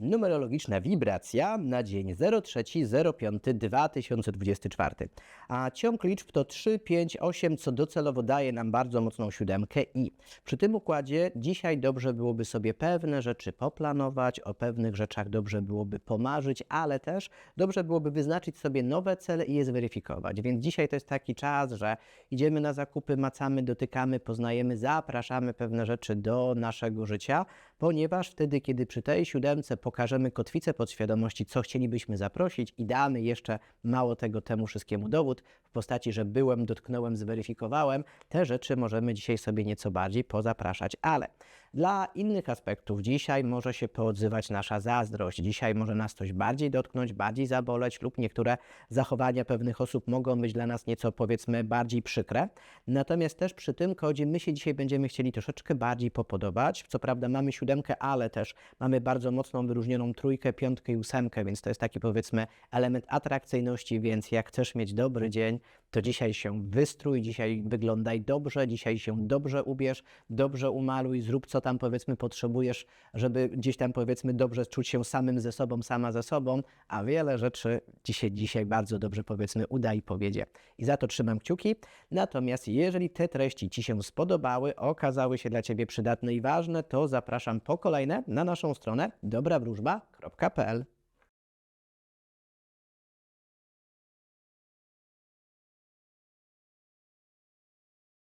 numerologiczna wibracja na dzień 03.05.2024. A ciąg liczb to 3, 5, 8, co docelowo daje nam bardzo mocną siódemkę i przy tym układzie dzisiaj dobrze byłoby sobie pewne rzeczy poplanować, o pewnych rzeczach dobrze byłoby pomarzyć, ale też dobrze byłoby wyznaczyć sobie nowe cele i je zweryfikować. Więc dzisiaj to jest taki czas, że idziemy na zakupy, macamy, dotykamy, poznajemy, zapraszamy pewne rzeczy do naszego życia, ponieważ wtedy, kiedy przy tej siódemce pokażemy kotwicę podświadomości, co chcielibyśmy zaprosić i damy jeszcze mało tego temu wszystkiemu dowód w postaci, że byłem, dotknąłem, zweryfikowałem, te rzeczy możemy dzisiaj sobie nieco bardziej pozapraszać, ale dla innych aspektów dzisiaj może się poodzywać nasza zazdrość, dzisiaj może nas coś bardziej dotknąć, bardziej zaboleć lub niektóre zachowania pewnych osób mogą być dla nas nieco powiedzmy bardziej przykre. Natomiast też przy tym kodzie my się dzisiaj będziemy chcieli troszeczkę bardziej popodobać. Co prawda mamy siódemkę, ale też mamy bardzo mocną wyróżnioną trójkę, piątkę i ósemkę, więc to jest taki powiedzmy element atrakcyjności, więc jak chcesz mieć dobry dzień, to dzisiaj się wystrój, dzisiaj wyglądaj dobrze, dzisiaj się dobrze ubierz, dobrze umaluj, zrób co tam powiedzmy potrzebujesz, żeby gdzieś tam powiedzmy dobrze czuć się samym ze sobą, sama ze sobą, a wiele rzeczy dzisiaj, dzisiaj bardzo dobrze powiedzmy uda i powiedzie. I za to trzymam kciuki. Natomiast jeżeli te treści Ci się spodobały, okazały się dla Ciebie przydatne i ważne, to zapraszam po kolejne na naszą stronę dobrawróżba.pl.